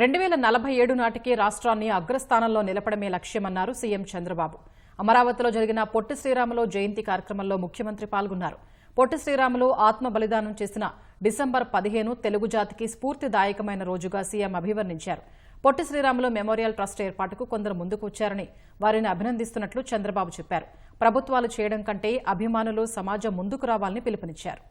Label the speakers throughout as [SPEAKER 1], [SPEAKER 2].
[SPEAKER 1] రెండు వేల నలభై ఏడు నాటికి రాష్ట్రాన్ని అగ్రస్థానంలో నిలపడమే లక్ష్యమన్నారు సీఎం చంద్రబాబు. అమరావతిలో జరిగిన పొట్టి శ్రీరాములు జయంతి కార్యక్రమంలో ముఖ్యమంత్రి పాల్గొన్నారు. పొట్టి శ్రీరాములు ఆత్మ బలిదానం చేసిన డిసెంబర్ పదిహేను తెలుగు జాతికి స్ఫూర్తిదాయకమైన రోజుగా సీఎం అభివర్ణించారు. పొట్టి శ్రీరాములు మెమోరియల్ ట్రస్ట్ ఏర్పాటుకు కొందరు ముందుకు వచ్చారని వారిని అభినందిస్తున్నట్లు చంద్రబాబు చెప్పారు. ప్రభుత్వాలు చేయడం కంటే అభిమానులు సమాజం ముందుకు రావాలని పిలుపునిచ్చారు.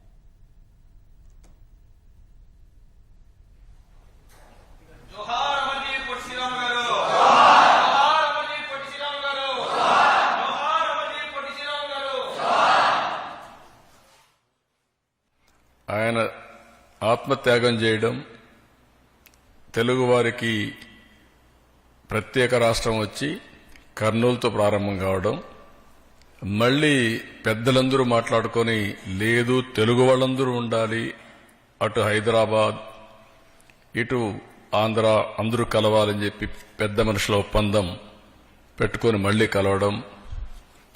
[SPEAKER 2] ఆయన ఆత్మత్యాగం చేయడం తెలుగువారికి ప్రత్యేక రాష్ట్రం వచ్చి కర్నూలుతో ప్రారంభం కావడం మళ్ళీ పెద్దలందరూ మాట్లాడుకొని లేదు తెలుగు వాళ్ళందరూ ఉండాలి అటు హైదరాబాద్ ఇటు ఆంధ్ర అందరూ కలవాలని చెప్పి పెద్ద మనుషుల ఒప్పందం పెట్టుకొని మళ్ళీ కలవడం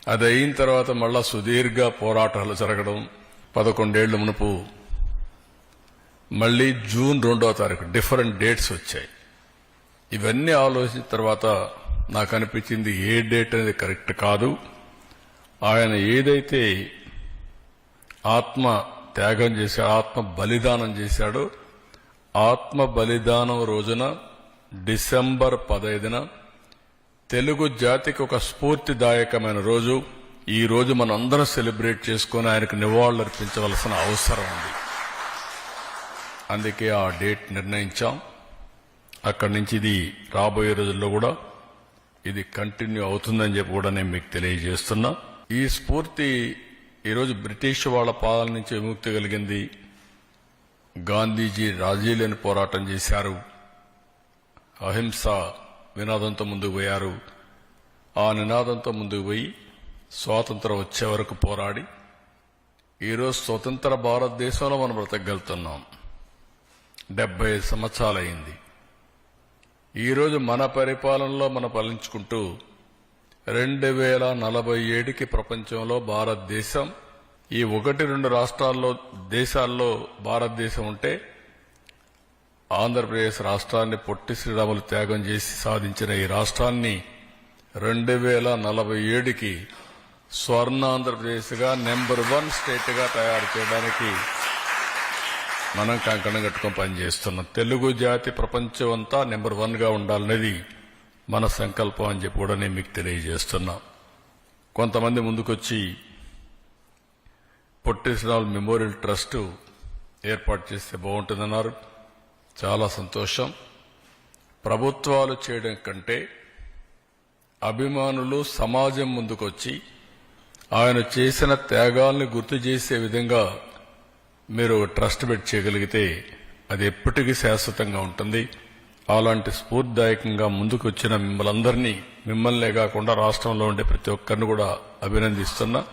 [SPEAKER 2] అది అయిన తర్వాత మళ్ళా సుదీర్ఘ పోరాటాలు జరగడం పదకొండేళ్ళ మునుపు మళ్ళీ జూన్ రెండవ తారీఖు డిఫరెంట్ డేట్స్ వచ్చాయి. ఇవన్నీ ఆలోచించిన తర్వాత నాకు అనిపించింది ఏ డేట్ అనేది కరెక్ట్ కాదు. ఆయన ఏదైతే ఆత్మ త్యాగం చేశాడో ఆత్మ బలిదానం చేశాడో ఆత్మ బలిదానం రోజున డిసెంబర్ పదైదున తెలుగు జాతికి ఒక స్ఫూర్తిదాయకమైన రోజు. ఈ రోజు మనందరం సెలబ్రేట్ చేసుకుని ఆయనకు నివాళులర్పించవలసిన అవసరం ఉంది. అందుకే ఆ డేట్ నిర్ణయించాం. అక్కడి నుంచి ఇది రాబోయే రోజుల్లో కూడా ఇది కంటిన్యూ అవుతుందని చెప్పి కూడా నేను మీకు తెలియజేస్తున్నా. ఈ స్ఫూర్తి ఈరోజు బ్రిటిష్ వాళ్ళ పాలన నుంచి విముక్తి కలిగింది. గాంధీజీ రాజీలేని పోరాటం చేశారు. అహింస నినాదంతో ముందుకు పోయారు. ఆ నినాదంతో ముందుకు పోయి స్వాతంత్రం వచ్చే వరకు పోరాడి ఈరోజు స్వతంత్ర భారతదేశంలో మనం బ్రతకగలుగుతున్నాం. డెబ్బై సంవత్సరాలైంది. ఈరోజు మన పరిపాలనలో మనం పాలించుకుంటూ రెండు వేల నలభై ఏడుకి ప్రపంచంలో భారతదేశం ఈ ఒకటి రెండు రాష్ట్రాల్లో దేశాల్లో భారతదేశం ఉంటే ఆంధ్రప్రదేశ్ రాష్ట్రాన్ని పొట్టి శ్రీరాములు త్యాగం చేసి సాధించిన ఈ రాష్ట్రాన్ని రెండు వేల నలభై ఏడుకి స్వర్ణ ఆంధ్రప్రదేశ్గా నెంబర్ వన్ స్టేట్గా తయారు చేయడానికి మనం కంకణం కట్టుకొని పనిచేస్తున్నాం. తెలుగు జాతి ప్రపంచం అంతా నెంబర్ వన్గా ఉండాలనేది మన సంకల్పం అని చెప్పి కూడా నేను మీకు తెలియజేస్తున్నా. కొంతమంది ముందుకొచ్చి పొట్టి శ్రీరాములు మెమోరియల్ ట్రస్ట్ ఏర్పాటు చేస్తే బాగుంటుందన్నారు. చాలా సంతోషం. ప్రభుత్వాలు చేయడం కంటే అభిమానులు సమాజం ముందుకొచ్చి ఆయన చేసిన త్యాగాల్ని గుర్తు చేసే విధంగా మీరు ట్రస్ట్ పెట్టి చేయగలిగితే అది ఎప్పటికీ శాశ్వతంగా ఉంటుంది. అలాంటి స్ఫూర్తిదాయకంగా ముందుకు వచ్చిన మిమ్మల్ని అందరినీ మిమ్మల్నే కాకుండా రాష్ట్రంలో ఉండే ప్రతి ఒక్కరిని కూడా అభినందిస్తున్నా.